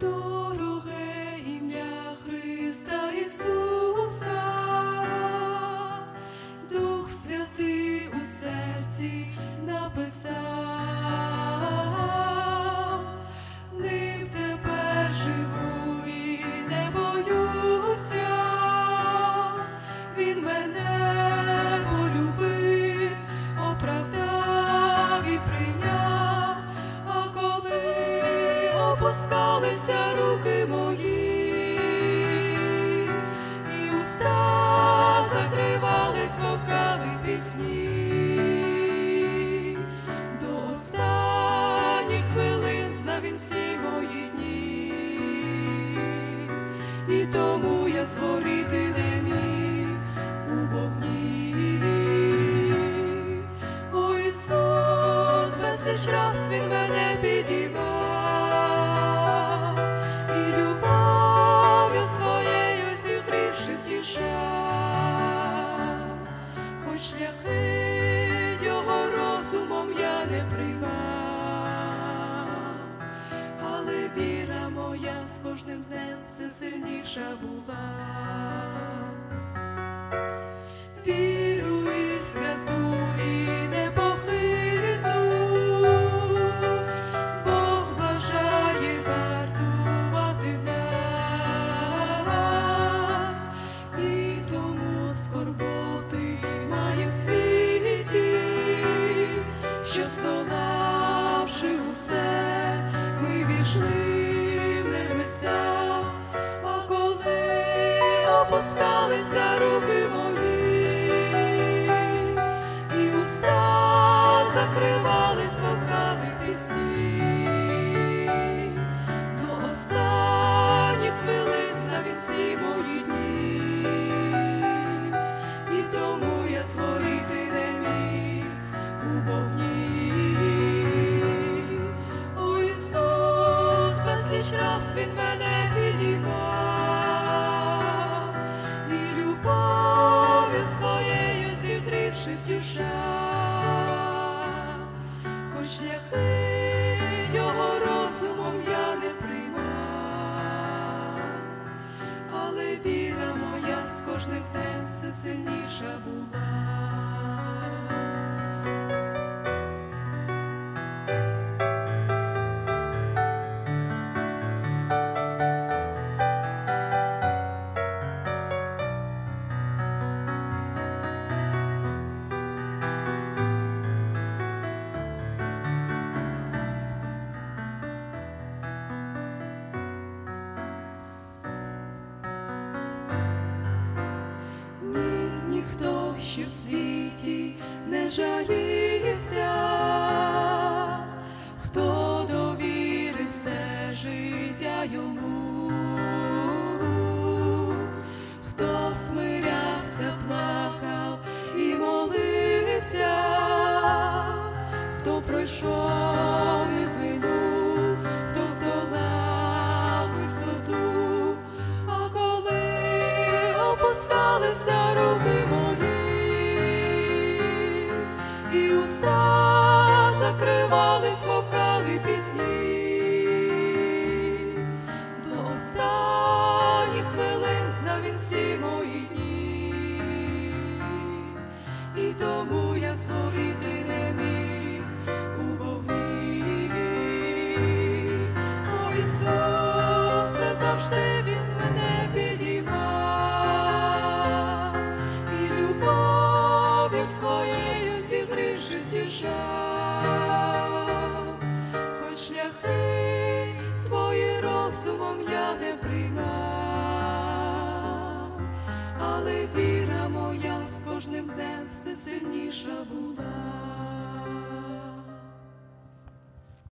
todo. І уста закривались вовками пісні, до останніх хвилин знав він всі мої дні, і тому я згоріти не міг у. О Ісус, безліч раз Він мене підіймав, шляхи його розумом я не приймав, але віра моя з кожним днем все сильніша була. Хоч шляхи його розумом я не приймав, але віра моя з кожним днем все сильніша була. Жалівся, хто довірив все життя йому, хто смирявся, плакав і молився, хто пройшов низину, тому я згоріти не міг у вогні. О Ісусе, завжди Він мене підіймав, і любов'ю своєю зігрівши втішав, хоч шляхи твої розумом я не приймав, але з кожним днем все сильніша була.